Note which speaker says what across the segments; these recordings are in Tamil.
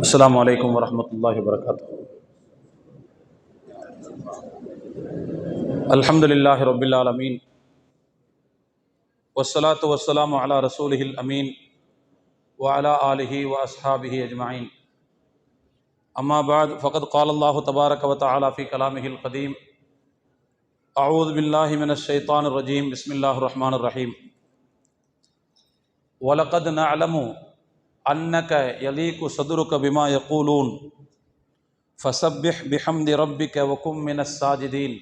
Speaker 1: السلام علیکم ورحمۃ اللہ وبرکاتہ۔ الحمد للہ رب العالمین۔ وسلاۃ وسلم علیہ رسول الامین وعلی علیہ و اصحاب اجمعین۔ اما بعد، فقد قال اللہ تبارک و تعالیٰ فی کلام القدیم۔ اعوذ باللہ من الشیطان الرجیم، بسم اللہ الرحمن الرحیم۔ ولقد نعلم அன்னக யலீகு சதுருக பிமா யகூலூன் ஃபசப்பிஹ் பிஹம்தி ரப்பிக வக்கும் மின சாஜிதீன்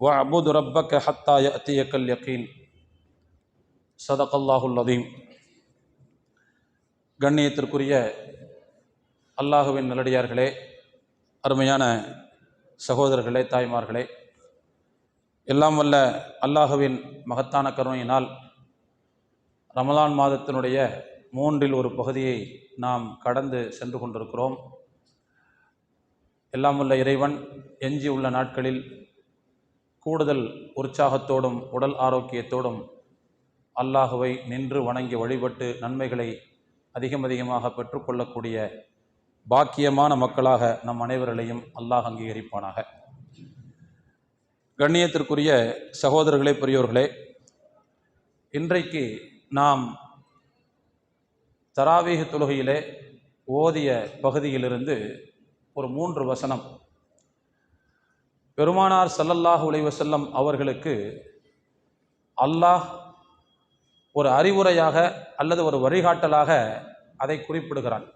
Speaker 1: வ அபுது ரப்பக ஹத்தா யத்தியக்கல் யக்கீன் சதகல்லாஹுல் அதீம் கண்ணியத்திற்குரிய அல்லாஹுவின் நல்லடியார்களே அருமையான சகோதரர்களே தாய்மார்களே எல்லாம் வல்ல அல்லாஹுவின் மகத்தான கருணையினால் ரமலான் மாதத்தினுடைய மூன்றில் ஒரு பகுதியை நாம் கடந்து சென்று கொண்டிருக்கிறோம். எல்லாம் உள்ள இறைவன் எஞ்சியுள்ள நாட்களில் கூடுதல் உற்சாகத்தோடும் உடல் ஆரோக்கியத்தோடும் அல்லாஹுவை நின்று வணங்கி வழிபட்டு நன்மைகளை அதிகம் அதிகமாக பெற்றுக்கொள்ளக்கூடிய பாக்கியமான மக்களாக நம் அனைவர்களையும் அல்லாஹ் அங்கீகரிப்பானாக. கண்ணியத்திற்குரிய சகோதரர்களே பெரியோர்களே இன்றைக்கு நாம் தராவீக தொழுகையிலே ஓதிய பகுதியிலிருந்து ஒரு மூன்று வசனம். பெருமானார் சல்லல்லாஹ் உலைவசல்லம் அவர்களுக்கு அல்லாஹ் ஒரு அறிவுரையாக அல்லது ஒரு வழிகாட்டலாக அதை குறிப்பிடுகிறான்.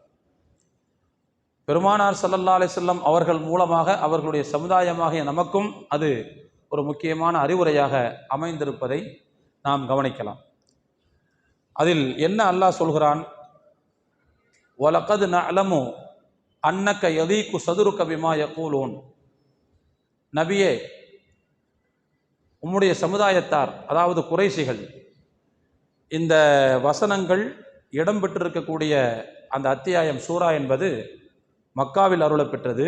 Speaker 1: பெருமானார் சல்லல்லா அலிசல்லம் அவர்கள் மூலமாக அவர்களுடைய சமுதாயமாகிய நமக்கும் அது ஒரு முக்கியமான அறிவுரையாக அமைந்திருப்பதை நாம் கவனிக்கலாம். அதில் என்ன அல்லாஹ் சொல்கிறான்? வலக்கது நலமு அன்னக்க எதீக்கு சதுருக்க பிமா யகூலூன் நபியே உம்முடைய சமுதாயத்தார் அதாவது குறைசிகள் இந்த வசனங்கள் இடம்பெற்றிருக்கக்கூடிய அந்த அத்தியாயம் சூரா என்பது மக்காவில் அருளப்பெற்றது.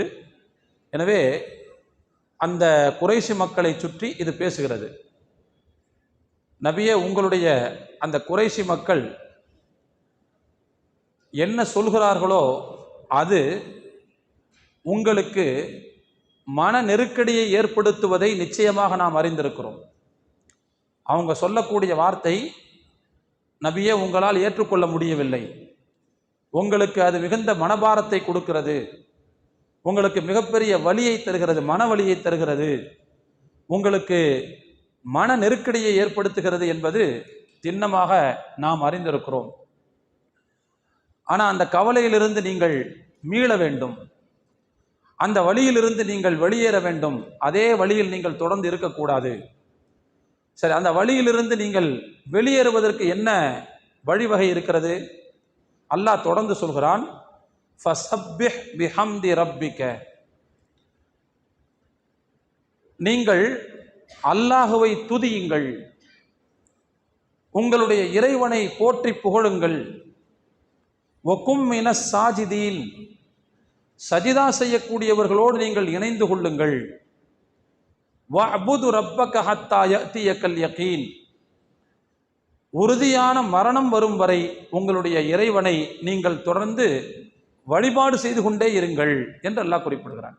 Speaker 1: எனவே அந்த குறைசி மக்களை சுற்றி இது பேசுகிறது. நபியே உங்களுடைய அந்த குறைசி மக்கள் என்ன சொல்கிறார்களோ அது உங்களுக்கு மன நெருக்கடியை ஏற்படுத்துவதை நிச்சயமாக நாம் அறிந்திருக்கிறோம். அவங்க சொல்லக்கூடிய வார்த்தை நபியே உங்களால் ஏற்றுக்கொள்ள முடியவில்லை. உங்களுக்கு அது மிகுந்த மனபாரத்தை கொடுக்கிறது. உங்களுக்கு மிகப்பெரிய வலியை தருகிறது மன வலியை தருகிறது. உங்களுக்கு மன நெருக்கடியை ஏற்படுத்துகிறது என்பது திண்ணமாக நாம் அறிந்திருக்கிறோம். ஆனால் அந்த கவலையிலிருந்து நீங்கள் மீள வேண்டும். அந்த வழியிலிருந்து நீங்கள் வெளியேற வேண்டும். அதே வழியில் நீங்கள் தொடர்ந்து இருக்கக்கூடாது. சரி அந்த வழியிலிருந்து நீங்கள் வெளியேறுவதற்கு என்ன வழிவகை இருக்கிறது? அல்லாஹ் தொடர்ந்து சொல்கிறான் ரப்பிக்க. நீங்கள் அல்லாஹுவை துதியுங்கள். உங்களுடைய இறைவனை போற்றி புகழுங்கள். ஒக்கும் மின சாஜிதீன். சஜிதா செய்யக்கூடியவர்களோடு நீங்கள் இணைந்து கொள்ளுங்கள். வஅபுது ரப்பக ஹத்தா யஅதியக்கல் யகீன். உறுதியான மரணம் வரும் வரை உங்களுடைய இறைவனை நீங்கள் தொடர்ந்து வழிபாடு செய்து கொண்டே இருங்கள் என்று அல்லாஹ் குறிப்பிடுகிறான்.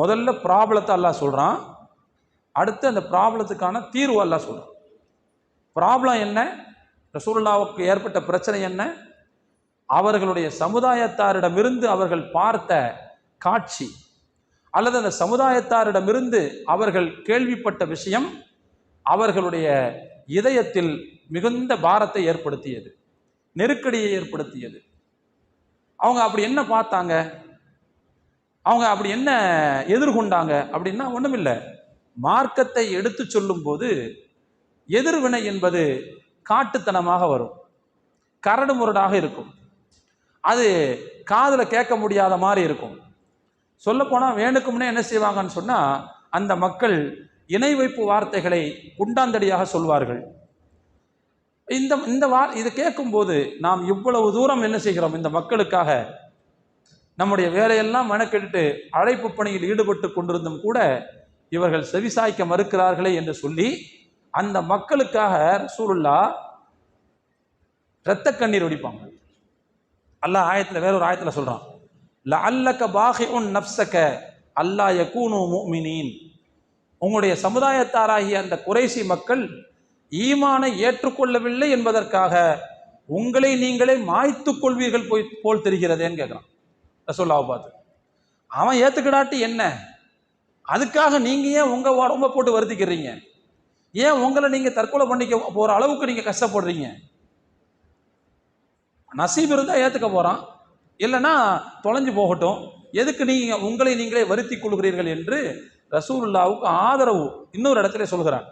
Speaker 1: முதல்ல ப்ராப்ளத்தை அல்லாஹ் சொல்கிறான் அடுத்து அந்த ப்ராப்ளத்துக்கான தீர்வு அல்லாஹ் சொல்கிறான் ப்ராப்ளம் என்ன? ரசூல்லாவுக்கு ஏற்பட்ட பிரச்சனை என்ன? அவர்களுடைய சமுதாயத்தாரிடமிருந்து அவர்கள் பார்த்த காட்சி அல்லது அந்த சமுதாயத்தாரிடமிருந்து அவர்கள் கேள்விப்பட்ட விஷயம் அவர்களுடைய இதயத்தில் மிகுந்த பாரத்தை ஏற்படுத்தியது நெருக்கடியை ஏற்படுத்தியது. அவங்க அப்படி என்ன பார்த்தாங்க? அவங்க அப்படி என்ன எதிர்கொண்டாங்க அப்படின்னா ஒன்றுமில்லை மார்க்கத்தை எடுத்து சொல்லும்போது எதிர்வினை என்பது காட்டுத்தனமாக வரும் கரடு முரடாக இருக்கும். அது காதில் கேட்க முடியாத மாதிரி இருக்கும். சொல்லப்போனால் வேணுக்கும்னே என்ன செய்வாங்கன்னு சொன்னால் அந்த மக்கள் இணை வைப்பு வார்த்தைகளை குண்டாந்தடியாக சொல்வார்கள். இந்த இந்த வார் இது கேட்கும்போது நாம் இவ்வளவு தூரம் என்ன செய்கிறோம்? இந்த மக்களுக்காக நம்முடைய வேலையெல்லாம் மெனக்கெட்டு அழைப்பு பணியில் ஈடுபட்டு கொண்டிருந்தும் கூட இவர்கள் செவிசாய்க்க மறுக்கிறார்களே என்று சொல்லி அந்த மக்களுக்காக சூருல்லா இரத்த கண்ணீர் வடிப்பாங்க அல்லாஹ் ஆயத்தில் வேற ஒரு ஆயத்துல சொல்றான். லஅல்லக பாஹிஉன் நஃப்ஸக அல்லா யகூனு மூமினீன் உங்களுடைய சமுதாயத்தாராகிய அந்த குறைசி மக்கள் ஈமானை ஏற்றுக்கொள்ளவில்லை என்பதற்காக உங்களை நீங்களே மாய்த்துக் கொள்வீர்கள் போய் போல் தெரிகிறதேன்னு கேட்குறான் ரசோல்லாவை பார்த்து அவன் ஏற்றுக்கிடாட்டி என்ன? அதுக்காக நீங்கள் ஏன் உங்கள் உடம்ப போட்டு வருத்திக்கிறீங்க? ஏன் உங்களை நீங்கள் தற்கொலை பண்ணிக்க போகிற அளவுக்கு நீங்கள் கஷ்டப்படுறீங்க? நசீப் இருந்தால் ஏற்றுக்க போகிறான் இல்லைன்னா தொலைஞ்சு போகட்டும். எதுக்கு நீங்கள் உங்களை நீங்களே வருத்தி கொள்கிறீர்கள் என்று ரசூலுல்லாவுக்கு ஆதரவு இன்னொரு இடத்துல சொல்கிறான்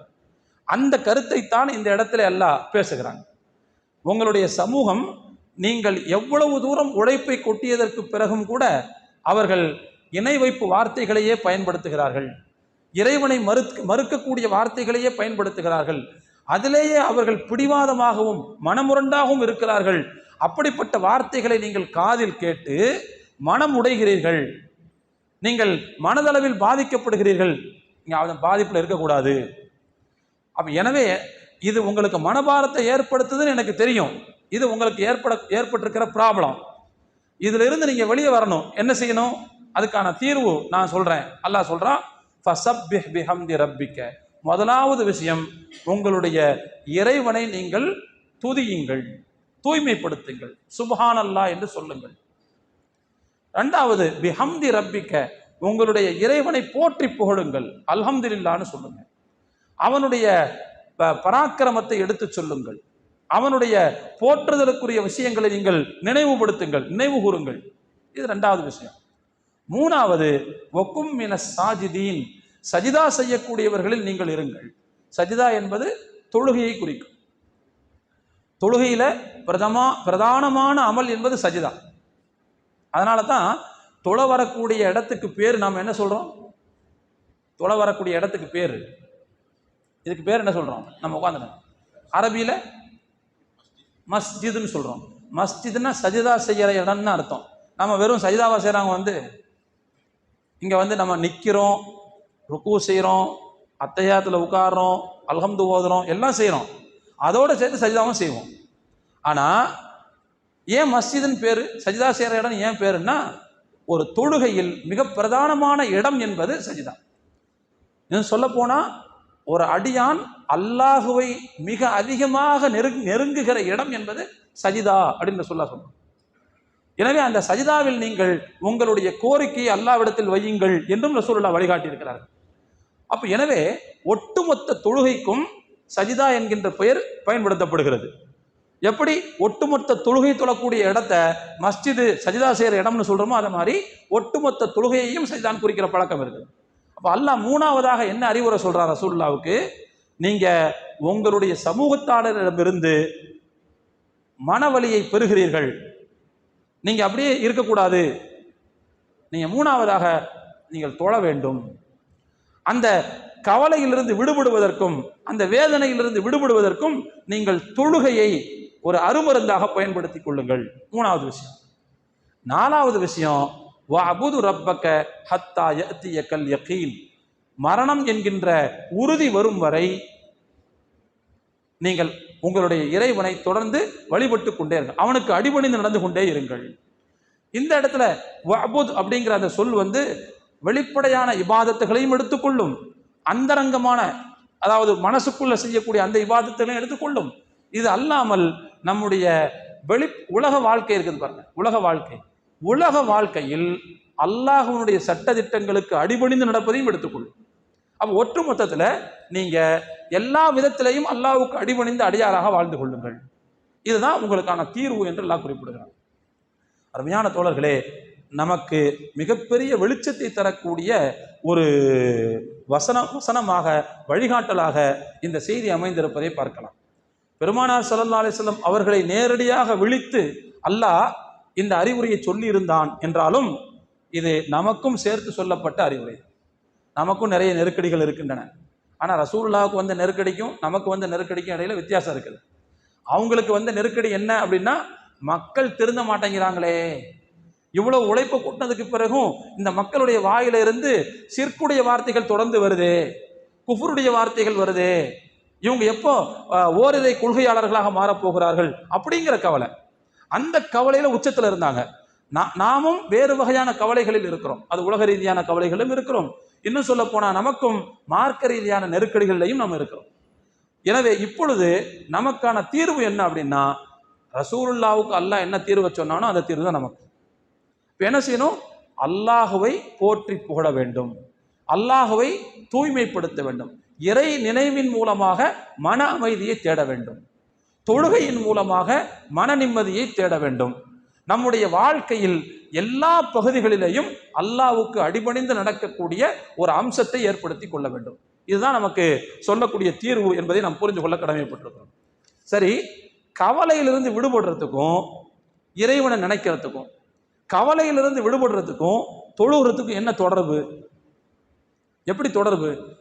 Speaker 1: அந்த கருத்தைத்தான் இந்த இடத்துல எல்லாம் பேசுகிறாங்க. உங்களுடைய சமூகம் நீங்கள் எவ்வளவு தூரம் உழைப்பை கொட்டியதற்கு பிறகும் கூட அவர்கள் இணை வைப்பு வார்த்தைகளையே பயன்படுத்துகிறார்கள். இறைவனை மறு மறுக்கக்கூடிய வார்த்தைகளையே பயன்படுத்துகிறார்கள். அதிலேயே அவர்கள் பிடிவாதமாகவும் மனமுரண்டாகவும் இருக்கிறார்கள். அப்படிப்பட்ட வார்த்தைகளை நீங்கள் காதில் கேட்டு மனம் உடைகிறீர்கள். நீங்கள் மனதளவில் பாதிக்கப்படுகிறீர்கள். நீங்கள் அதன் பாதிப்பில் இருக்கக்கூடாது. அப்போ எனவே இது உங்களுக்கு மனபாரத்தை ஏற்படுத்துதுன்னு எனக்கு தெரியும். இது உங்களுக்கு ஏற்பட ஏற்பட்டிருக்கிற ப்ராப்ளம் இதிலிருந்து நீங்கள் வெளியே வரணும். என்ன செய்யணும்? அதுக்கான தீர்வு நான் சொல்கிறேன் அல்லாஹ் சொல்கிறான் ஃபசப்பிஹ் பிஹம்தி ரப்பிக்க. முதலாவது விஷயம் உங்களுடைய இறைவனை நீங்கள் துதியுங்கள். தூய்மைப்படுத்துங்கள். சுபஹான் என்று சொல்லுங்கள். ரெண்டாவது பிஹம்தி ரப்பிக்க உங்களுடைய இறைவனை போற்றி புகழுங்கள். அல்ஹம்துலில்லான்னு சொல்லுங்க அவனுடைய ப- பராக்கிரமத்தை எடுத்து சொல்லுங்கள். அவனுடைய போற்றுதலுக்குரிய விஷயங்களை நீங்கள் நினைவுபடுத்துங்கள் நினைவு கூறுங்கள் இது ரெண்டாவது விஷயம். மூணாவது ஒக்கும் மின சாஜிதீன் சஜிதா செய்யக்கூடியவர்களில் நீங்கள் இருங்கள். சஜிதா என்பது தொழுகையை குறிக்கும். தொழுகையில் பிரதமா பிரதானமான அமல் என்பது சஜிதா. அதனால தான் தொலை வரக்கூடிய இடத்துக்கு பேர் நாம் என்ன சொல்கிறோம் தொலை வரக்கூடிய இடத்துக்கு பேர். இதுக்கு பேர் என்ன சொல்கிறோம் நம்ம உட்காந்துட்டோம் அரபியில் மஸ்ஜிதுன்னு சொல்கிறோம் மஸ்ஜித்னா சஜிதா செய்கிற இடம்னு அர்த்தம். நம்ம வெறும் சஜிதாவை செய்கிறாங்க வந்து இங்கே வந்து நம்ம நிற்கிறோம் ருக்கு செய்கிறோம் அத்தையாத்தில் உட்காடுறோம் அல்ஹம்து ஓதுறோம் எல்லாம் செய்கிறோம் அதோட சேர்த்து சஜிதாவும் செய்வோம். ஆனா ஏன் மஸ்ஜிதுன்னு பேரு சஜிதா செய்கிற இடம் ஏன் பேருன்னா ஒரு தொழுகையில் மிக பிரதானமான இடம் என்பது சஜிதா. இன்னும் சொல்ல போனா ஒரு அடியான் அல்லாஹுவை மிக அதிகமாக நெருங் நெருங்குகிற இடம் என்பது சஜிதா அப்படின்னு சொல்ல சொன்னோம் எனவே அந்த சஜிதாவில் நீங்கள் உங்களுடைய கோரிக்கையை அல்லாவிடத்தில் வையுங்கள் என்றும் ரசூலுல்லாஹ் வழிகாட்டியிருக்கிறார்கள். அப்போ எனவே ஒட்டுமொத்த தொழுகைக்கும் சஜிதா என்கின்ற பெயர் பயன்படுத்தப்படுகிறது. எப்படி? ஒட்டுமொத்த தொழுகை தொழக்கூடிய இடத்த மஸ்ஜிது சஜிதா செய்கிற இடம்னு சொல்கிறோமோ அது மாதிரி ஒட்டுமொத்த தொழுகையையும் சஜிதான் குறிக்கிற பழக்கம் இருக்குது. அப்போ அல்லாஹ் மூணாவதாக என்ன அறிவுரை சொல்கிறார் ரசூல்லாவுக்கு நீங்கள் உங்களுடைய சமூகத்தாளரிடமிருந்து மனவழியை பெறுகிறீர்கள். நீங்கள் அப்படியே இருக்கக்கூடாது. நீங்கள் மூணாவதாக நீங்கள் தொழ வேண்டும். அந்த கவலையிலிருந்து விடுபடுவதற்கும் அந்த வேதனையிலிருந்து விடுபடுவதற்கும் நீங்கள் தொழுகையை ஒரு அருமருந்தாக பயன்படுத்தி கொள்ளுங்கள். மூணாவது விஷயம். நாலாவது விஷயம் அபுது ரப்பக்க ஹத்தா யத்தியக்கல் யகீன். மரணம் என்கின்ற உறுதி வரும் வரை நீங்கள் உங்களுடைய இறைவனை தொடர்ந்து வழிபட்டு கொண்டே இருங்கள். அவனுக்கு அடிபணிந்து நடந்து கொண்டே இருங்கள். இந்த இடத்துல வஅபுத் அப்படிங்கிற அந்த சொல் வந்து வெளிப்படையான இபாதத்துகளையும் எடுத்துக்கொள்ளும் அந்தரங்கமான அதாவது மனசுக்குள்ள செய்யக்கூடிய அந்த விவாதத்திலும் எடுத்துக்கொள்ளும். இது அல்லாமல் நம்முடைய வெளி உலக வாழ்க்கை இருக்குது பாருங்க உலக வாழ்க்கை. உலக வாழ்க்கையில் அல்லாஹவுனுடைய சட்ட திட்டங்களுக்கு அடிபணிந்து நடப்பதையும் எடுத்துக்கொள்ளும். அப்போ ஒட்டு மொத்தத்தில் எல்லா விதத்திலையும் அல்லாவுக்கு அடிபணிந்து அடியாராக வாழ்ந்து கொள்ளுங்கள். இதுதான் உங்களுக்கான தீர்வு என்று எல்லாம் குறிப்பிடுகிறார் அருமையான தோழர்களே நமக்கு மிகப்பெரிய வெளிச்சத்தை தரக்கூடிய ஒரு வசன வசனமாக வழிகாட்டலாக இந்த செய்தி அமைந்திருப்பதை பார்க்கலாம். பெருமானார் சல்லா அலிஸ்லம் அவர்களை நேரடியாக விழித்து அல்லாஹ் இந்த அறிவுரையை சொல்லியிருந்தான் என்றாலும் இது நமக்கும் சேர்த்து சொல்லப்பட்ட அறிவுரை. நமக்கும் நிறைய நெருக்கடிகள் இருக்கின்றன. ஆனால் ரசூல்லாவுக்கு வந்த நெருக்கடிக்கும் நமக்கு வந்த நெருக்கடிக்கும் இடையில வித்தியாசம் இருக்குது. அவங்களுக்கு வந்த நெருக்கடி என்ன அப்படின்னா மக்கள் திருந்த மாட்டேங்கிறாங்களே. இவ்வளவு உழைப்பு கூட்டினதுக்கு பிறகும் இந்த மக்களுடைய வாயிலிருந்து சிற்குடைய வார்த்தைகள் தொடர்ந்து வருதே குஃபருடைய வார்த்தைகள் வருதே. இவங்க எப்போ ஓரிதை கொள்கையாளர்களாக மாறப் போகிறார்கள் அப்படிங்கிற கவலை. அந்த கவலையில் உச்சத்தில் இருந்தாங்க. நா- நாமும் வேறு வகையான கவலைகளில் இருக்கிறோம். அது உலக ரீதியான கவலைகளும் இருக்கிறோம். இன்னும் சொல்ல போனால் நமக்கும் மார்க்க ரீதியான நெருக்கடிகள்லையும் நம்ம இருக்கிறோம். எனவே இப்பொழுது நமக்கான தீர்வு என்ன அப்படின்னா ரசூலுல்லாவுக்கு அல்லாஹ் என்ன தீர்வை சொன்னானோ அந்த தீர்வு தான் நமக்கு. இப்போ என்ன செய்யணும்? அல்லாஹுவை போற்றி புகழ வேண்டும். அல்லாஹுவை தூய்மைப்படுத்த வேண்டும். இறை நினைவின் மூலமாக மன அமைதியை தேட வேண்டும். தொழுகையின் மூலமாக மன நிம்மதியை தேட வேண்டும். நம்முடைய வாழ்க்கையில் எல்லா பகுதிகளிலேயும் அல்லாவுக்கு அடிபணிந்து நடக்கக்கூடிய ஒரு அம்சத்தை ஏற்படுத்தி கொள்ள வேண்டும். இதுதான் நமக்கு சொல்லக்கூடிய தீர்வு என்பதை நாம் புரிந்து கொள்ள கடமைப்பட்டிருக்கிறோம். சரி கவலையிலிருந்து விடுபடுறதுக்கும் இறைவனை நினைக்கிறதுக்கும் கவலையிலிருந்து விடுபடுறதுக்கும் தொழுகிறதுக்கும் என்ன தொடர்பு? எப்படி தொடர்பு?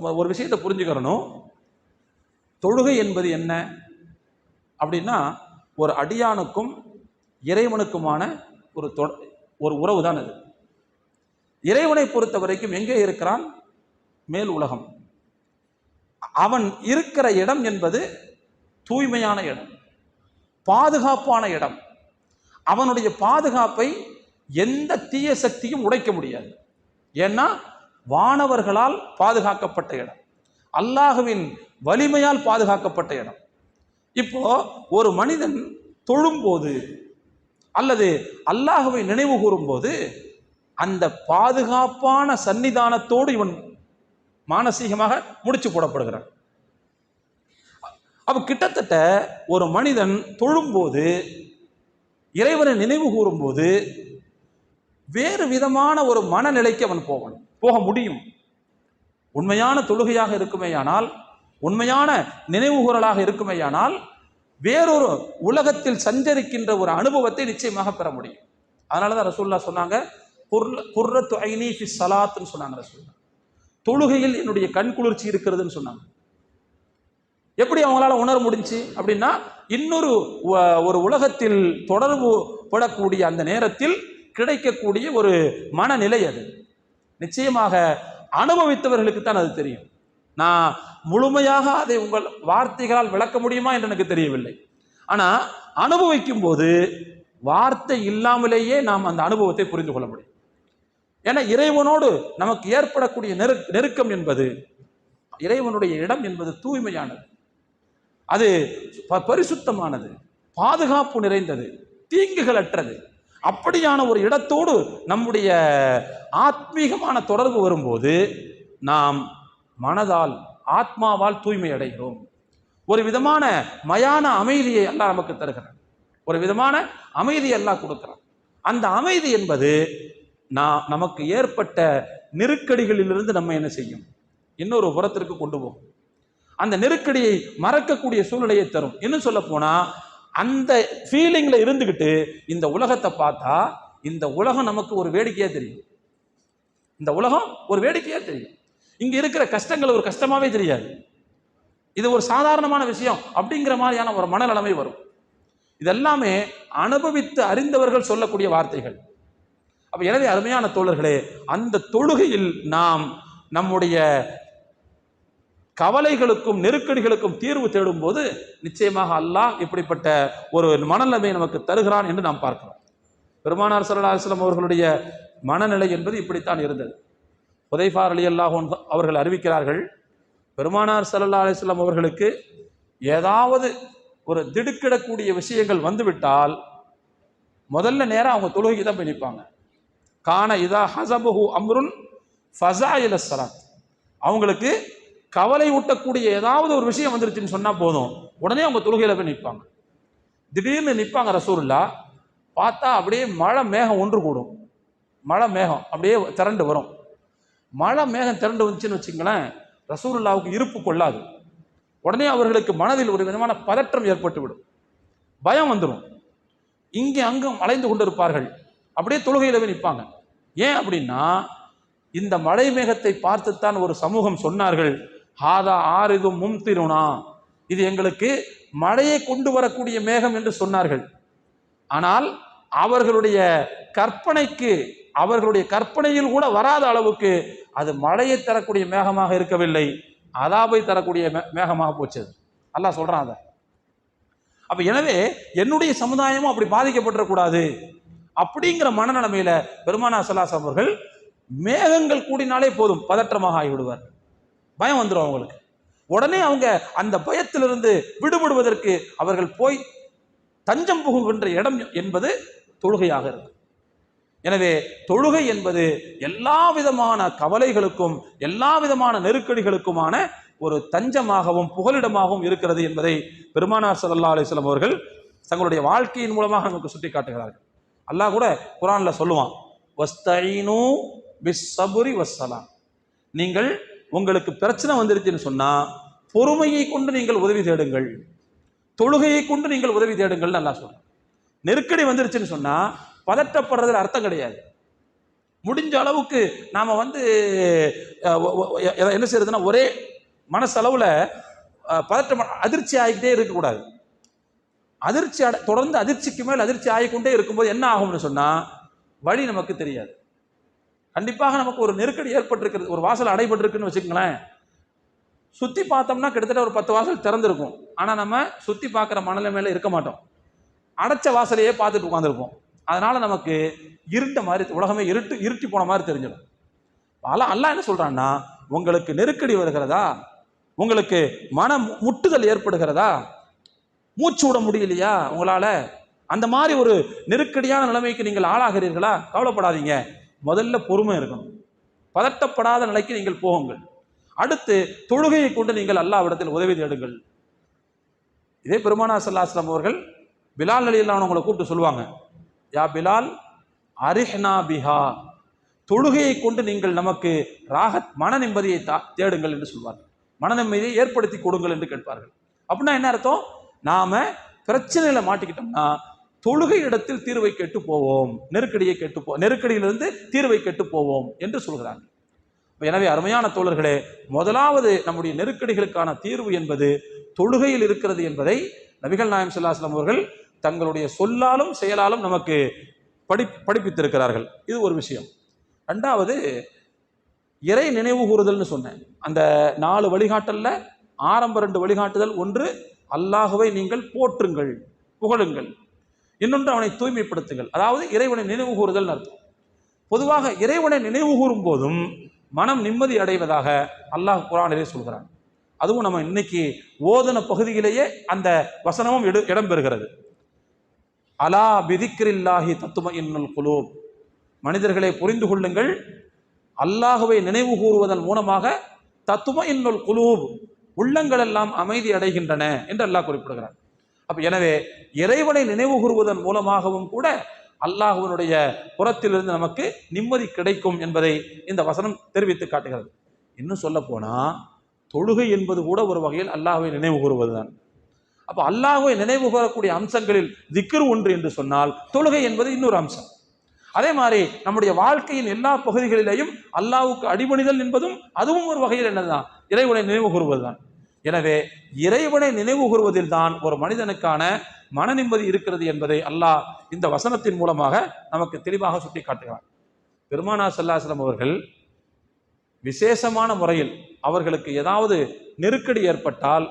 Speaker 1: ஒரு விஷயத்தை புரிஞ்சுக்கிறணும். தொழுகை என்பது என்ன? அப்படின்னா ஒரு அடியானுக்கும் இறைவனுக்குமான ஒரு தொ- ஒரு உறவு தான் அது. இறைவனை பொறுத்த வரைக்கும் எங்கே இருக்கிறான்? மேல் உலகம். அவன் இருக்கிற இடம் என்பது தூய்மையான இடம். பாதுகாப்பான இடம். அவனுடைய பாதுகாப்பை எந்த தீய சக்தியும் உடைக்க முடியாது. ஏன்னா வானவர்களால் பாதுகாக்கப்பட்ட இடம். அல்லாஹுவின் வலிமையால் பாதுகாக்கப்பட்ட இடம். இப்போ ஒரு மனிதன் தொழும்போது அல்லது அல்லாஹுவை நினைவு கூறும்போது அந்த பாதுகாப்பான சன்னிதானத்தோடு இவன் மானசீகமாக முடிச்சு போடப்படுகிறான். அவ கிட்டத்தட்ட ஒரு மனிதன் தொழும்போது இறைவனை நினைவு கூறும்போது வேறு விதமான ஒரு மனநிலைக்கு அவன் போவான். போக முடியும். உண்மையான தொழுகையாக இருக்குமேயானால் உண்மையான நினைவுகூறலாக இருக்குமேயானால் வேறொரு உலகத்தில் சஞ்சரிக்கின்ற ஒரு அனுபவத்தை நிச்சயமாக பெற முடியும். அதனால தான் ரசூல்லா சொன்னாங்க குர்ரத்து ஐனி ஃபி சலாத்துன்னு சொன்னாங்க ரசூல்லா தொழுகையில் என்னுடைய கண் குளிர்ச்சி இருக்கிறதுன்னு சொன்னாங்க. எப்படி அவங்களால உணர முடிஞ்சு அப்படின்னா இன்னொரு ஒரு உலகத்தில் தொடர்பு படக்கூடிய அந்த நேரத்தில் கிடைக்கக்கூடிய ஒரு மனநிலை அது. நிச்சயமாக அனுபவித்தவர்களுக்கு தான் அது தெரியும். நான் முழுமையாக அதை உங்கள் வார்த்தைகளால் விளக்க முடியுமா என்று எனக்கு தெரியவில்லை. ஆனால் அனுபவிக்கும் போது வார்த்தை இல்லாமலேயே நாம் அந்த அனுபவத்தை புரிந்து கொள்ள முடியும். ஏன்னா இறைவனோடு நமக்கு ஏற்படக்கூடிய நெரு நெருக்கம் என்பது இறைவனுடைய இடம் என்பது தூய்மையானது. அது ப- பரிசுத்தமானது பாதுகாப்பு நிறைந்தது தீங்குகள் அற்றது அப்படியான ஒரு இடத்தோடு நம்முடைய ஆத்மீகமான தொடர்பு வரும்போது நாம் மனதால் ஆத்மாவால் தூய்மை அடைகிறோம். ஒரு விதமான மயான அமைதியை அல்லா நமக்கு தருகிறான். ஒரு விதமான அமைதியை எல்லாம் கொடுக்கிறான். அந்த அமைதி என்பது நான் நமக்கு ஏற்பட்ட நெருக்கடிகளிலிருந்து நம்ம என்ன செய்யும்? இன்னொரு புறத்திற்கு கொண்டு போகும். அந்த நெருக்கடியை மறக்கக்கூடிய சூழ்நிலையை தரும். இன்னும் சொல்ல போனா அந்த ஃபீலிங்ல இருந்துக்கிட்டு இந்த உலகத்தை பார்த்தா இந்த உலகம் நமக்கு ஒரு வேடிக்கையா தெரியும். இந்த உலகம் ஒரு வேடிக்கையா தெரியும். இங்க இருக்கிற கஷ்டங்கள் ஒரு கஷ்டமாவே தெரியாது. இது ஒரு சாதாரணமான விஷயம் அப்படிங்கிற மாதிரியான ஒரு மனநிலைமை வரும். இதெல்லாமே அனுபவித்து அறிந்தவர்கள் சொல்லக்கூடிய வார்த்தைகள். அப்ப எனவே அருமையான தோழர்களே அந்த தொழுகையில் நாம் நம்முடைய கவலைகளுக்கும் நெருக்கடிகளுக்கும் தீர்வு தேடும் போது நிச்சயமாக அல்லாஹ் இப்படிப்பட்ட ஒரு மனநிலைமை நமக்கு தருகிறான் என்று நாம் பார்க்கிறோம். பெருமானார் சல்லா அலுவலம் அவர்களுடைய மனநிலை என்பது இப்படித்தான் இருந்தது. உதைஃபார் அலி அல்லாஹ் அவர்கள் அறிவிக்கிறார்கள் பெருமானார் ஸல்லல்லாஹு அலுவலம் அவர்களுக்கு ஏதாவது ஒரு திடுக்கிடக்கூடிய விஷயங்கள் வந்துவிட்டால் முதல்ல நேரம் அவங்க தொழுகைக்கு தான் போய் நிற்பாங்க. கான இதா ஹசபுஹு அம்ருன் ஃபசா இல அவங்களுக்கு கவலை ஊட்டக்கூடிய ஏதாவது ஒரு விஷயம் வந்துருச்சுன்னு சொன்னால் போதும். உடனே அவங்க தொழுகையில் போய் நிற்பாங்க. திடீர்னு நிற்பாங்க ரசூலுல்லா. பார்த்தா அப்படியே மழை மேகம் ஒன்று கூடும். மழை மேகம் அப்படியே திரண்டு வரும். மழை மேகம் திரண்டு வந்துச்சுன்னு வச்சுங்களேன் ரசூருல்லாவுக்கு இருப்பு கொள்ளாது. உடனே அவர்களுக்கு மனதில் ஒரு விதமான பதற்றம் ஏற்பட்டுவிடும். பயம் வந்துடும் இங்கே அங்கும் அலைந்து கொண்டிருப்பார்கள். அப்படியே தொழுகையில் போய் நிற்பாங்க. ஏன் அப்படின்னா இந்த மழை மேகத்தை பார்த்துத்தான் ஒரு சமூகம் சொன்னார்கள். ஹாதா ஆரிதும் மும்திருனா இது எங்களுக்கு மழையை கொண்டு வரக்கூடிய மேகம் என்று சொன்னார்கள். ஆனால் அவர்களுடைய கற்பனைக்கு அவர்களுடைய கற்பனையில் கூட வராத அளவுக்கு அது மழையை தரக்கூடிய மேகமாக இருக்கவில்லை. அதாபை தரக்கூடிய மே- மேகமாக போச்சு அது. அல்லாஹ் சொல்கிறான் அதை. அப்போ எனவே என்னுடைய சமுதாயமும் அப்படி பாதிக்கப்பட்டுறக்கூடாது அப்படிங்கிற மனநிலைமையில பெருமானா சலாஸ் அவர்கள் மேகங்கள் கூடினாலே போதும் பதற்றமாக ஆகிவிடுவார் பயம் வந்துடும் அவங்களுக்கு. உடனே அவங்க அந்த பயத்திலிருந்து விடுபடுவதற்கு அவர்கள் போய் தஞ்சம் புகுகின்ற இடம் என்பது தொழுகையாக இருக்கு. எனவே தொழுகை என்பது எல்லா விதமான கவலைகளுக்கும் எல்லா விதமான நெருக்கடிகளுக்குமான ஒரு தஞ்சமாகவும் புகலிடமாகவும் இருக்கிறது என்பதை பெருமானார் ஸல்லல்லாஹு அலைஹி அவர்கள் தங்களுடைய வாழ்க்கையின் மூலமாக நமக்கு சுட்டி காட்டுகிறார்கள் அல்லாஹ் கூட குரான்ல சொல்லுவான் வஸ்தஈனு பிஸ்ஸபுரி வஸ்ஸலாம் நீங்கள் உங்களுக்கு பிரச்சனை வந்துருச்சுன்னு சொன்னால் பொறுமையை கொண்டு நீங்கள் உதவி தேடுங்கள். தொழுகையை கொண்டு நீங்கள் உதவி தேடுங்கள் நல்லா சொல்கிறேன் நெருக்கடி வந்துருச்சுன்னு சொன்னால் பதட்டப்படுறதுல அர்த்தம் கிடையாது. முடிஞ்ச அளவுக்கு நாம் வந்து என்ன செய்யறதுன்னா ஒரே மனசளவில் பதற்றம் பதட்டம் அதிர்ச்சி ஆகிக்கிட்டே இருக்கக்கூடாது. அதிர்ச்சி அடை தொடர்ந்து அதிர்ச்சிக்கு மேல் அதிர்ச்சி ஆகிக்கொண்டே இருக்கும்போது என்ன ஆகும்னு சொன்னால் வழி நமக்கு தெரியாது. கண்டிப்பாக நமக்கு ஒரு நெருக்கடி ஏற்பட்டிருக்கிறது ஒரு வாசல் அடைபட்டிருக்குன்னு வச்சுக்கோங்களேன். சுற்றி பார்த்தோம்னா கிட்டத்தட்ட ஒரு பத்து வாசல் திறந்திருக்கும். ஆனால் நம்ம சுற்றி பார்க்குற மனநிலைமையில இருக்க மாட்டோம். அடைச்ச வாசலையே பார்த்துட்டு உட்காந்துருப்போம் அதனால் நமக்கு இருட்ட மாதிரி உலகமே இருட்டு இருட்டி போன மாதிரி தெரிஞ்சிடும். அல்ல அல்லா என்ன சொல்கிறான்னா உங்களுக்கு நெருக்கடி வருகிறதா? உங்களுக்கு மன முட்டுதல் ஏற்படுகிறதா? மூச்சு விட முடியலையா? உங்களால் அந்த மாதிரி ஒரு நெருக்கடியான நிலைமைக்கு நீங்கள் ஆளாகிறீர்களா? கவலைப்படாதீங்க. முதல்ல பொறுமை இருக்கணும். பதட்டப்படாத நிலைக்கு நீங்கள் போகுங்கள். அடுத்து தொழுகையை கொண்டு நீங்கள் அல்லாவிடத்தில் உதவி தேடுங்கள். இதே பெருமானா சல்லாஸ்லாம் அவர்கள் பிலால் அலியெல்லாம் உங்களை கூப்பிட்டு சொல்லுவாங்க. யா பிலால் அரிஹ்னா பிஹா. தொழுகையை கொண்டு நீங்கள் நமக்கு ராகத் மன நிம்மதியை தா- தேடுங்கள் என்று சொல்வார்கள். மன நிம்மதியை ஏற்படுத்தி கொடுங்கள் என்று கேட்பார்கள். அப்படின்னா என்ன அர்த்தம்? நாம பிரச்சனையில மாட்டிக்கிட்டோம்னா தொழுகை இடத்தில் தீர்வை கேட்டு போவோம். நெருக்கடியை கேட்டு போ நெருக்கடியிலிருந்து தீர்வை கேட்டு போவோம் என்று சொல்கிறாங்க எனவே அருமையான தோழர்களே முதலாவது நம்முடைய நெருக்கடிகளுக்கான தீர்வு என்பது தொழுகையில் இருக்கிறது என்பதை நபிகள் நாயம் ஸல்லல்லாஹு அவர்கள் தங்களுடைய சொல்லாலும் செயலாலும் நமக்கு படி படிப்பித்திருக்கிறார்கள். இது ஒரு விஷயம். ரெண்டாவது இறை நினைவு கூறுதல்னு சொன்னேன். அந்த நாலு வழிகாட்டல்ல ஆரம்ப ரெண்டு வழிகாட்டுதல். ஒன்று அல்லாகவே நீங்கள் போற்றுங்கள் புகழுங்கள். இன்னொன்று அவனை தூய்மைப்படுத்துங்கள். அதாவது இறைவனை நினைவு கூறுதல் அர்த்தம். பொதுவாக இறைவனை நினைவு கூறும் போதும் மனம் நிம்மதி அடைவதாக அல்லாஹ் குரானிலே சொல்கிறான். அதுவும் நம்ம இன்னைக்கு ஓதன பகுதியிலேயே அந்த வசனமும் இடு இடம்பெறுகிறது. அலா பிதிக்கிரில்லாஹி தத்துவ இன்னுல் குலூப். மனிதர்களை புரிந்து கொள்ளுங்கள். அல்லாஹுவை நினைவு கூறுவதன் மூலமாக தத்துவ இன்னுல் குலூப் உள்ளங்கள் எல்லாம் அமைதி அடைகின்றன என்று அல்லாஹ் குறிப்பிடுகிறார் அப்போ எனவே இறைவனை நினைவு கூறுவதன் மூலமாகவும் கூட அல்லாஹுவனுடைய புறத்திலிருந்து நமக்கு நிம்மதி கிடைக்கும் என்பதை இந்த வசனம் தெரிவித்து காட்டுகிறது. இன்னும் சொல்ல போனால் தொழுகை என்பது கூட ஒரு வகையில் அல்லாஹுவை நினைவு கூறுவதுதான். அப்போ அல்லாஹுவை நினைவு கூறக்கூடிய அம்சங்களில் திக்ரு ஒன்று என்று சொன்னால் தொழுகை என்பது இன்னொரு அம்சம். அதே மாதிரி நம்முடைய வாழ்க்கையின் எல்லா பகுதிகளிலேயும் அல்லாவுக்கு அடிபணிதல் என்பதும் அதுவும் ஒரு வகையில் என்னதுதான்? இறைவனை நினைவு கூறுவதுதான். எனவே இறைவனை நினைவு கூறுவதில் தான் ஒரு மனிதனுக்கான மன நிம்மதி இருக்கிறது என்பதை அல்லாஹ் இந்த வசனத்தின் மூலமாக நமக்கு தெளிவாக சுட்டி காட்டுகிறார் பெருமானா சல்லாஸ்லம் அவர்கள் விசேஷமான முறையில் அவர்களுக்கு ஏதாவது நெருக்கடி ஏற்பட்டால்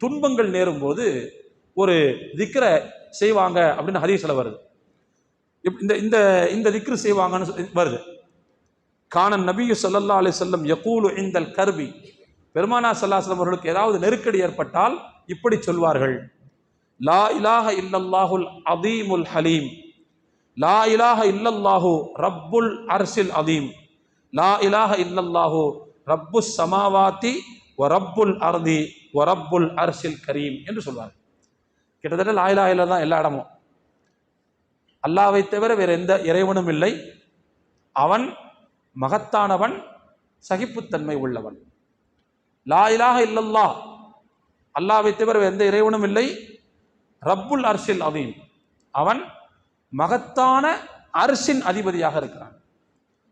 Speaker 1: துன்பங்கள் நேரும்போது ஒரு திக்கரை செய்வாங்க அப்படின்னு ஹதீஸ்ல வருது. இப்- இந்த இந்த இந்த திக்ரு செய்வாங்கன்னு வருது. காணன் நபியு ஸல்லல்லாஹு அலி செல்லம் எக்கூலு இந்த கர்பி பெருமானா சல்லாஸ்லம் அவர்களுக்கு ஏதாவது நெருக்கடி ஏற்பட்டால் இப்படி சொல்வார்கள். லா இலாஹ இல்லல்லாஹுல் அதீமுல் ஹலீம். லா இலாஹ இல்லல்லாஹு ரப்புல் அர்சில் அதீம் லா இலாஹ இல்லல்லாஹு ரப்புஸ் சமாவாத்தி ஒ ரப்புல் அர்தி ஒ ரப்புல் அர்சில் கரீம் என்று சொல்வார்கள். கிட்டத்தட்ட லா இலாஹ தான் எல்லா இடமும். அல்லாவை தவிர வேறு எந்த இறைவனும் இல்லை. அவன் மகத்தானவன் சகிப்புத்தன்மை உள்ளவன். லா இலாக இல்லல்லா. அல்லாவை தவிர எந்த இறைவனும் இல்லை. ரப்புல் அர்ஷில் அதீம் அவன் மகத்தான அரிசின் அதிபதியாக இருக்கிறான்.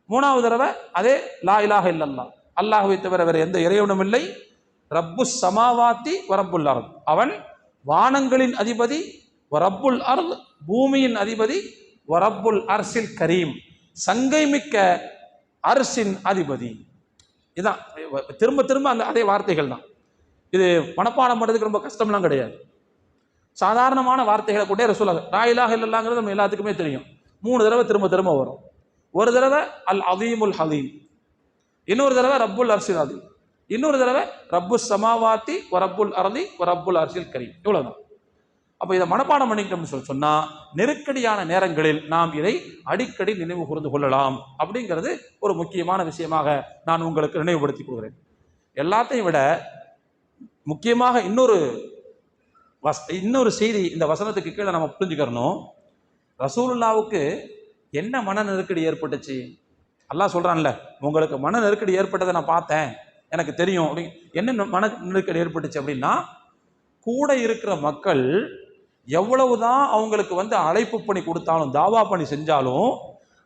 Speaker 1: மூணாவது தடவை அதே லா இலாக இல்லல்லா. அல்லாஹ்வை தவிர வேறு எந்த இறைவனும் இல்லை. ரப்பு சமாவாத்தி வரப்புல் அருள் அவன் வானங்களின் அதிபதி வரப்புல் அர்த் பூமியின் அதிபதி வரப்புல் அர்சில் கரீம். சங்கை மிக்க அரசின் அதிபதி. இதான். திரும்ப திரும்ப அந்த அதே வார்த்தைகள் தான். இது மனப்பாடம் பண்ணுறதுக்கு ரொம்ப கஷ்டம்லாம் கிடையாது. சாதாரணமான வார்த்தைகளை கொண்டே ரசூலாக ராயிலாக இல்லைங்கிறது நம்ம எல்லாத்துக்குமே தெரியும். மூணு தடவை திரும்ப திரும்ப வரும். ஒரு தடவை அல் அதீமுல் ஹதீம் இன்னொரு தடவை ரப்புல் அரசியல் அதீம் இன்னொரு தடவை ரப்பு சமாவாத்தி ஒரப்புல் ரப்புல் அரதி ஒ ரப்புல் அர்சில் கரீம். இவ்வளோதான் அப்போ இதை மனப்பாடம் பண்ணிக்கிட்டோம்னு சொல்லி சொன்னால் நெருக்கடியான நேரங்களில் நாம் இதை அடிக்கடி நினைவு கூர்ந்து கொள்ளலாம் அப்படிங்கிறது ஒரு முக்கியமான விஷயமாக நான் உங்களுக்கு நினைவுபடுத்தி கொள்கிறேன். எல்லாத்தையும் விட முக்கியமாக இன்னொரு வஸ் இன்னொரு செய்தி இந்த வசனத்துக்கு கீழே நம்ம புரிஞ்சுக்கிறணும். ரசூலுல்லாவுக்கு என்ன மன நெருக்கடி ஏற்பட்டுச்சு? எல்லாம் சொல்கிறான்ல உங்களுக்கு மன நெருக்கடி ஏற்பட்டதை நான் பார்த்தேன். எனக்கு தெரியும். அப்படி என்ன மன நெருக்கடி ஏற்பட்டுச்சு அப்படின்னா கூட இருக்கிற மக்கள் எவ்வளவுதான் அவங்களுக்கு வந்து அழைப்பு பணி கொடுத்தாலும் தாவா பணி செஞ்சாலும்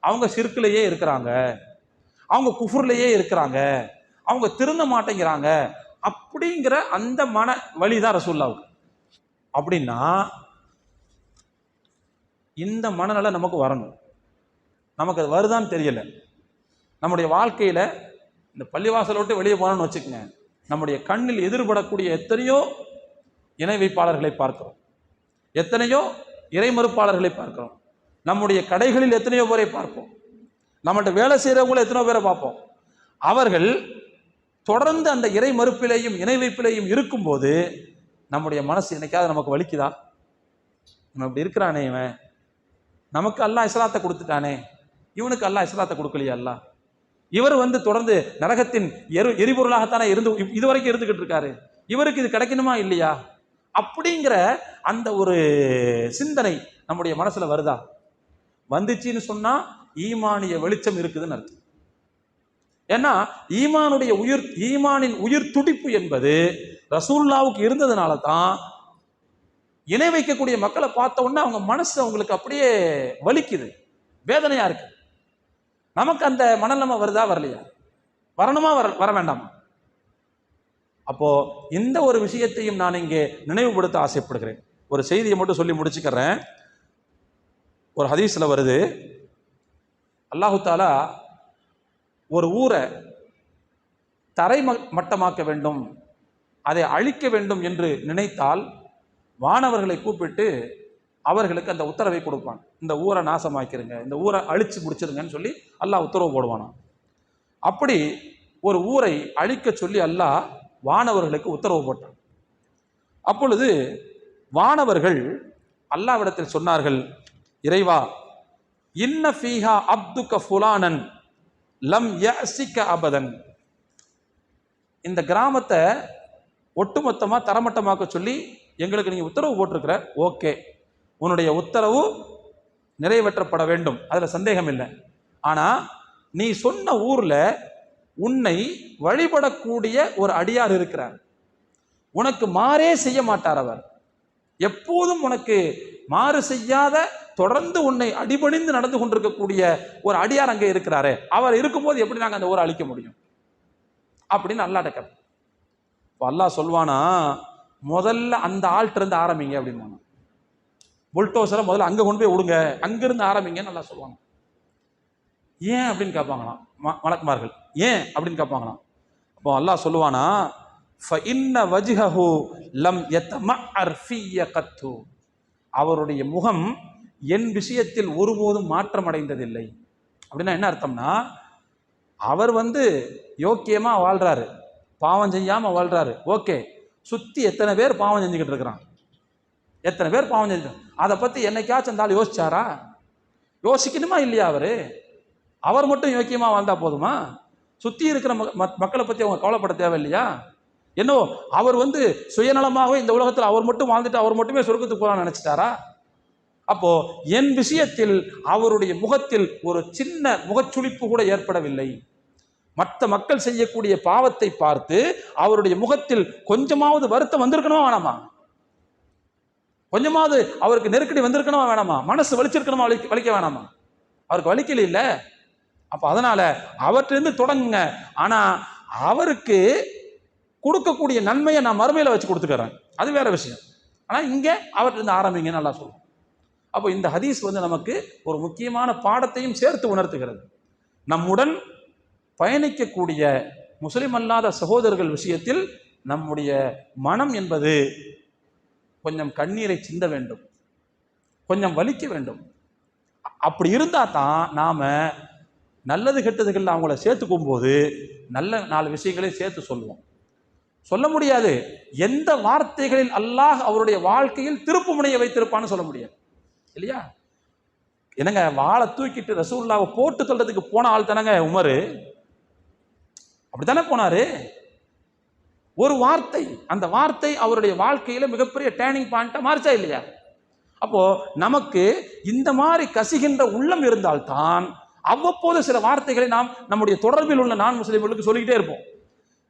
Speaker 1: அவங்க சிற்குலையே இருக்கிறாங்க. அவங்க குஃபுர்லேயே இருக்கிறாங்க. அவங்க திருந்த மாட்டேங்கிறாங்க. அப்படிங்கிற அந்த மன வழி தான் ரசூல்லாவுக்கு அப்படின்னா இந்த மனநிலை நமக்கு வரணும். நமக்கு அது வருதான்னு தெரியலை. நம்முடைய வாழ்க்கையில் இந்த பள்ளிவாசலை விட்டு வெளியே போனோம்னு வச்சுக்கோங்க. நம்முடைய கண்ணில் எதிர்படக்கூடிய எத்தனையோ இணை வைப்பாளர்களை பார்க்கிறோம். எத்தனையோ இறை மறுப்பாளர்களை பார்க்கிறோம். நம்முடைய கடைகளில் எத்தனையோ பேரை பார்ப்போம். நம்மள்ட்ட வேலை செய்கிறவங்கள எத்தனையோ பேரை பார்ப்போம். அவர்கள் தொடர்ந்து அந்த இறை மறுப்பிலேயும் இணை வைப்பிலேயும் இருக்கும்போது நம்முடைய மனசு என்னைக்காவது நமக்கு வலிக்குதா? இவன் இப்படி இருக்கிறானே இவன். நமக்கு அல்லாஹ் இஸ்லாத்தை கொடுத்துட்டானே. இவனுக்கு அல்லாஹ் இஸ்லாத்தை கொடுக்கலையா அல்லா இவர் வந்து தொடர்ந்து நரகத்தின் எரு எரிபொருளாகத்தானே இருந்து இதுவரைக்கும் இருந்துக்கிட்டு இருக்காரு. இவருக்கு இது கிடைக்கணுமா இல்லையா? அப்படிங்கிற அந்த ஒரு சிந்தனை நம்முடைய மனசுல வருதா? வந்துச்சுன்னு சொன்னா ஈமானிய வெளிச்சம் இருக்குதுன்னு அர்த்தம். ஏன்னா ஈமானுடைய உயிர் ஈமானின் உயிர் துடிப்பு என்பது ரசூல்லாவுக்கு இருந்ததுனால தான் இணை வைக்கக்கூடிய மக்களை பார்த்த உடனே அவங்க மனசு அவங்களுக்கு அப்படியே வலிக்குது வேதனையா இருக்கு. நமக்கு அந்த மனநிலைமை வருதா வரலையா? வரணுமா வர வர வேண்டாமா? அப்போ இந்த ஒரு விஷயத்தையும் நான் இங்கே நினைவுபடுத்த ஆசைப்படுகிறேன். ஒரு செய்தியை மட்டும் சொல்லி முடிச்சுக்கிறேன். ஒரு ஹதீஸ்ல வருது அல்லாஹு தாலா ஒரு ஊரை தரை ம- மட்டமாக்க வேண்டும் அதை அழிக்க வேண்டும் என்று நினைத்தால் வானவர்களை கூப்பிட்டு அவர்களுக்கு அந்த உத்தரவை கொடுப்பான். இந்த ஊரை நாசமாக்கிருங்க இந்த ஊரை அழிச்சு முடிச்சிருங்கன்னு சொல்லி அல்லாஹ் உத்தரவு போடுவானாம். அப்படி ஒரு ஊரை அழிக்க சொல்லி அல்லாஹ் வானவர்களுக்கு உத்தரவு போட்டான். அப்பொழுது வானவர்கள் அல்லாவிடத்தில் சொன்னார்கள் இறைவா இன்ன ஃபீஹா அப்துக ஃபுலானன் லம் யசிக்க அபதன். இந்த கிராமத்தை ஒட்டுமொத்தமாக தரமட்டமாக்க சொல்லி எங்களுக்கு நீங்கள் உத்தரவு போட்டிருக்கிற ஓகே உன்னுடைய உத்தரவு நிறைவேற்றப்பட வேண்டும். அதில் சந்தேகம் இல்லை. ஆனால் நீ சொன்ன ஊரில் உன்னை வழிபடக்கூடிய ஒரு அடியார் இருக்கிறார். உனக்கு மாறே செய்ய மாட்டார் அவர். எப்போதும் உனக்கு மாறு செய்யாத தொடர்ந்து உன்னை அடிபணிந்து நடந்து கொண்டிருக்கக்கூடிய ஒரு அடியார் அங்கே இருக்கிறாரு. அவர் இருக்கும்போது எப்படி நாங்கள் அந்த ஊரை அழிக்க முடியும்? அப்படின்னு அல்லாட்ட கேட்போம் இப்போ அல்லாஹ் சொல்வானா முதல்ல அந்த ஆள்கிட்ட இருந்து ஆரம்பிங்க அப்படின்னாங்க புல்டோசரை முதல்ல அங்கே கொண்டு போய் விடுங்க. அங்கிருந்து ஆரம்பிங்கன்னு நல்லா சொல்லுவாங்க ஏன் அப்படின்னு கேட்பாங்களாம். வணக்கமார்கள் ஏன் அப்படின்னு கேட்பாங்களாம். அப்போ அல்லாஹ் சொல்லுவானா இன்ன வஜ்ஹஹு லம் கத்து. அவருடைய முகம் என் விஷயத்தில் ஒருபோதும் மாற்றம் அடைந்ததில்லை அப்படின்னா என்ன அர்த்தம்னா அவர் வந்து யோக்கியமாக வாழ்கிறாரு பாவம் செய்யாமல் வாழ்கிறாரு ஓகே. சுற்றி எத்தனை பேர் பாவம் செஞ்சுக்கிட்டு இருக்கிறான்? எத்தனை பேர் பாவம் செஞ்சு அதை பற்றி என்னைக்காச்சும் இருந்தாலும் யோசிச்சாரா? யோசிக்கணுமா இல்லையா அவர்? அவர் மட்டும் யோக்கியமாக வாழ்ந்தா போதுமா? சுற்றி இருக்கிற மக்களை பற்றி அவங்க கவலைப்பட தேவையில்லையா? என்னோ அவர் வந்து சுயநலமாகவே இந்த உலகத்தில் அவர் மட்டும் வாழ்ந்துட்டு அவர் மட்டுமே சொர்க்கத்துக்கு போகலான்னு நினச்சிட்டாரா? அப்போ என் விஷயத்தில் அவருடைய முகத்தில் ஒரு சின்ன முகச்சுளிப்பு கூட ஏற்படவில்லை. மற்ற மக்கள் செய்யக்கூடிய பாவத்தை பார்த்து அவருடைய முகத்தில் கொஞ்சமாவது வருத்தம் வந்திருக்கணுமா வேணாமா? கொஞ்சமாவது அவருக்கு நெருக்கடி வந்திருக்கணுமா வேணாமா? மனசு வலிச்சிருக்கணுமா வலிக்க வலிக்க வேணாமா? அவருக்கு வலிக்கல இல்லை? அப்போ அதனால அவற்றிலிருந்து தொடங்குங்க. ஆனால் அவருக்கு கொடுக்கக்கூடிய நன்மையை நான் மறுமையில் வச்சு கொடுத்துக்கிறேன் அது வேற விஷயம். ஆனால் இங்கே அவற்றிலிருந்து ஆரம்பிங்க நல்லா சொல்லுவோம் அப்போ இந்த ஹதீஸ் வந்து நமக்கு ஒரு முக்கியமான பாடத்தையும் சேர்த்து உணர்த்துகிறது. நம்முடன் பயணிக்கக்கூடிய முஸ்லிம் அல்லாத சகோதரர்கள் விஷயத்தில் நம்முடைய மனம் என்பது கொஞ்சம் கண்ணீரை சிந்த வேண்டும். கொஞ்சம் வலிக்க வேண்டும். அப்படி இருந்தால் தான் நாம் நல்லது கெட்டதுகளில் அவங்கள சேர்த்துக்கும் போது நல்ல நாலு விஷயங்களையும் சேர்த்து சொல்லுவோம். சொல்ல முடியாது. எந்த வார்த்தைகளில் அல்லாஹ் அவருடைய வாழ்க்கையில் திருப்பு முனையை வைத்திருப்பான்னு சொல்ல முடியாது. இல்லையா? என்னங்க வாழை தூக்கிட்டு ரசூல்லாவை போட்டு சொல்றதுக்கு போன ஆள் தானங்க உமரு? அப்படித்தானே போனாரு? ஒரு வார்த்தை அந்த வார்த்தை அவருடைய வாழ்க்கையில மிகப்பெரிய டேர்னிங் பாயிண்டா மாறிச்சா இல்லையா? அப்போ நமக்கு இந்த மாதிரி கசிகின்ற உள்ளம் இருந்தால்தான் அவ்வப்போது சில வார்த்தைகளை நாம் நம்முடைய தொடர்பில் உள்ள நான் முஸ்லிம்களுக்கு சொல்லிக்கிட்டே இருப்போம்.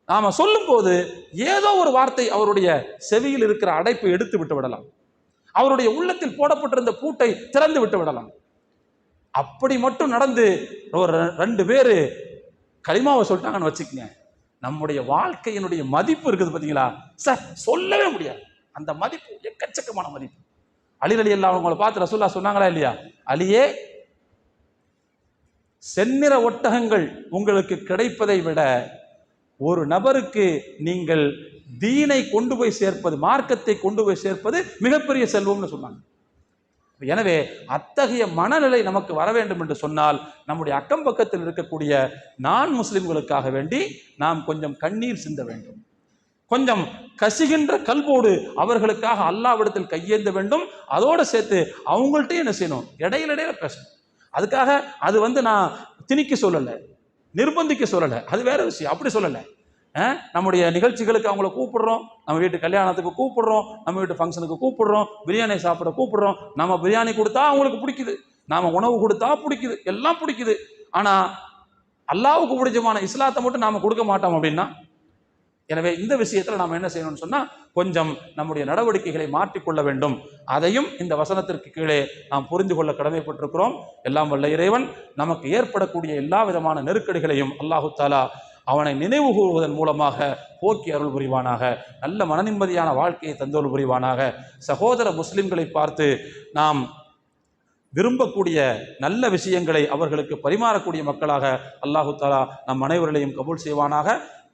Speaker 1: நாம சொல்லும்போது ஏதோ ஒரு வார்த்தை அவருடைய செவியில் இருக்கிற அடைப்பை எடுத்து விட்டு விடலாம். அவருடைய உள்ளத்தில் போடப்பட்டிருந்த பூட்டை திறந்து விட்டு விடலாம். அப்படி மட்டும் நடந்து ஒரு ரெ- ரெண்டு பேர் களிமாவை சொல்லிட்டாங்கன்னு வச்சுக்கங்க. நம்முடைய வாழ்க்கையினுடைய மதிப்பு இருக்குது பார்த்தீங்களா சார் சொல்லவே முடியாது. அந்த மதிப்பு எக்கச்சக்கமான மதிப்பு. அலிரலி எல்லாம் அவங்களை பார்த்து ரசூல்லா சொன்னாங்களா இல்லையா? அலியே செந்நிற ஒட்டகங்கள் உங்களுக்கு கிடைப்பதை விட ஒரு நபருக்கு நீங்கள் தீனை கொண்டு போய் சேர்ப்பது மார்க்கத்தை கொண்டு போய் சேர்ப்பது மிகப்பெரிய செல்வம்னு சொன்னாங்க. எனவே அத்தகைய மனநிலை நமக்கு வர வேண்டும் என்று சொன்னால் நம்முடைய அக்கம் பக்கத்தில் இருக்கக்கூடிய நான் முஸ்லிம்களுக்காக வேண்டி நாம் கொஞ்சம் கண்ணீர் சிந்த வேண்டும். கொஞ்சம் கசிகின்ற கல்போடு அவர்களுக்காக அல்லாவிடத்தில் கையேந்த வேண்டும். அதோடு சேர்த்து அவங்கள்ட்டையும் என்ன செய்யணும்? இடையில இடையில பேசணும். அதுக்காக அது வந்து நான் திணிக்க சொல்லலை நிர்பந்திக்க சொல்லலை. அது வேற விஷயம். அப்படி சொல்லலை. நம்முடைய நிகழ்ச்சிகளுக்கு அவங்கள கூப்பிடுறோம். நம்ம வீட்டு கல்யாணத்துக்கு கூப்பிடுறோம். நம்ம வீட்டு ஃபங்க்ஷனுக்கு கூப்பிடுறோம். பிரியாணி சாப்பிட கூப்பிடுறோம். நம்ம பிரியாணி கொடுத்தா அவங்களுக்கு பிடிக்குது. நாம உணவு கொடுத்தா பிடிக்குது. எல்லாம் பிடிக்குது. ஆனால் அல்லாவுக்கு பிடிச்சமான இஸ்லாத்தை மட்டும் நாம் கொடுக்க மாட்டோம் அப்படின்னா எனவே இந்த விஷயத்துல நாம என்ன செய்யணும்னு சொன்னா கொஞ்சம் நம்முடைய நடவடிக்கைகளை மாற்றிக்கொள்ள வேண்டும். அதையும் இந்த வசனத்திற்கு கீழே நாம் புரிந்து கொள்ள கடமைப்பட்டிருக்கிறோம். எல்லாம் வல்ல இறைவன் நமக்கு ஏற்படக்கூடிய எல்லா விதமான நெருக்கடிகளையும் அல்லாஹு தாலா அவனை நினைவு கூறுவதன் மூலமாக போக்கி அருள் புரிவானாக நல்ல மனநிம்மதியான வாழ்க்கையை தந்தோல் புரிவானாக. சகோதர முஸ்லிம்களை பார்த்து நாம் விரும்பக்கூடிய நல்ல விஷயங்களை அவர்களுக்கு பரிமாறக்கூடிய மக்களாக அல்லாஹு தாலா நம் அனைவர்களையும் கபூல் செய்வானாக.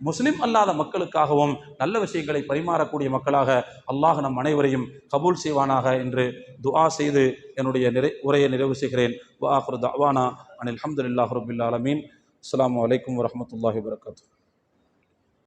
Speaker 1: முஸ்லிம் அல்லாத மக்களுக்காகவும் நல்ல விஷயங்களை பரிமாறக்கூடிய மக்களாக அல்லாஹ் நம் அனைவரையும் கபூல் செய்வானாக என்று துஆ செய்து என்னுடைய நிறை உரையை நிறைவு செய்கிறேன். வாஹ்ரு தவானா அனில் அஹமதுல்லாஹ் ரபுல் ஆலமீன். அஸ்ஸலாமு அலைக்கும் வரஹ்மத்துல்லாஹி வபரகாத்துஹு.